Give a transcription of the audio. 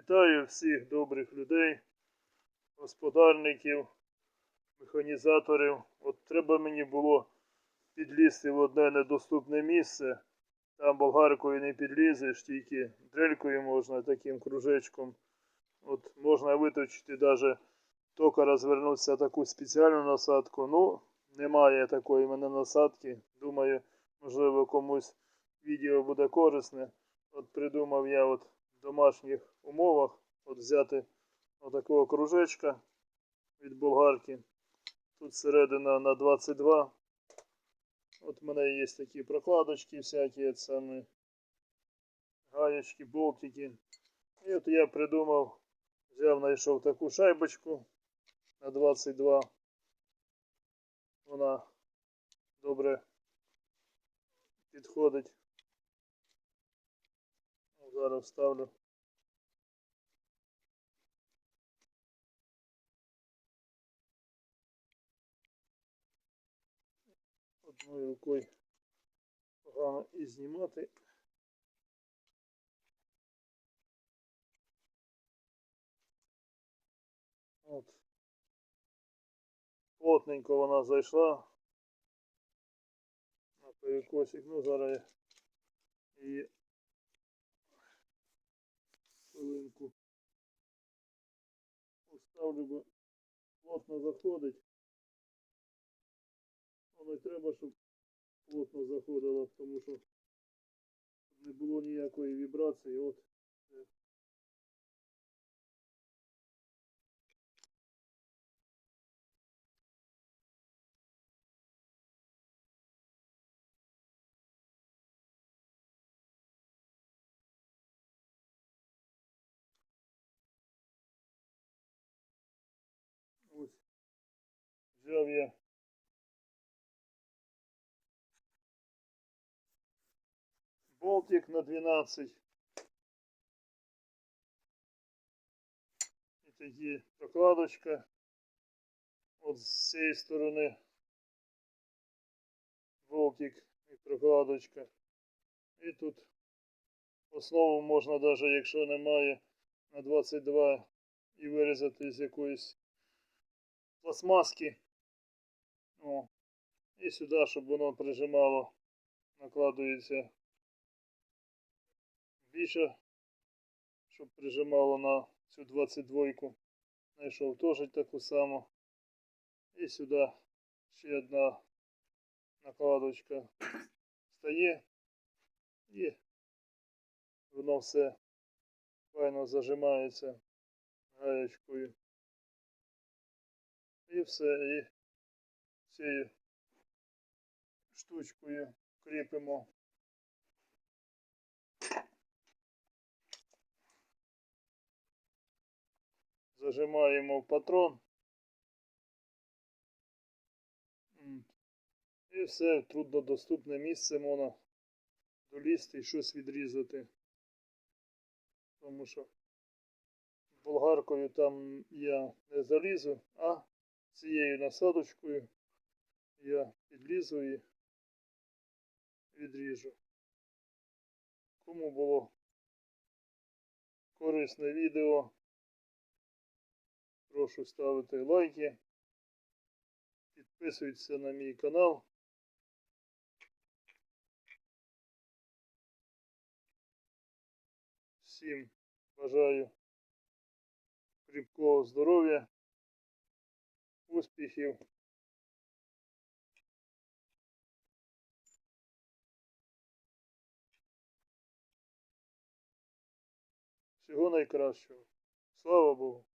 Вітаю всіх добрих людей, господарників, механізаторів. От треба мені було підлізти в одне недоступне місце. Там болгаркою не підлізеш, тільки дрелькою можна таким кружечком. От можна виточити навіть тільки розвернутися таку спеціальну насадку. Ну, немає такої мене насадки. Думаю, можливо, комусь відео буде корисне. От придумав я от домашніх умовах от взяти отакого кружечка від болгарки. Тут середина на 22. От в мене є такі прокладочки всякі, саме гаєчки, болтики. І от я придумав, взяв, знайшов таку шайбочку на 22. Вона добре підходить. Зараз вставлю. Одною рукою погано і знімати. От. Плотненько вона зайшла. На перекосик. Ну, зараз я її хвилинку поставлю, бо плотно заходить. Воно треба, щоб плотно заходило, тому що не було ніякої вібрації. От. Ось. Взяв я болтик на 12. І тоді прокладочка. От з цієї сторони болтик і прокладочка. І тут основу можна навіть якщо немає на 22 і вирізати з якоїсь пластмаски. О. І сюди, щоб воно прижимало, накладується більше, щоб прижимало на цю 22. Знайшов теж таку саму. І сюди ще одна накладочка стає. І воно все файно зажимається гаєчкою. І все, і цією штучкою кріпимо. Зажимаємо патрон. І все труднодоступне місце можна долізти і щось відрізати. Тому що болгаркою там я не залізу, а цією насадочкою я підлізу і відріжу. Кому було корисне відео, прошу ставити лайки, підписуйтесь на мій канал. Всім бажаю кріпкого здоров'я, успіхів. Всього найкращого. Слава Богу.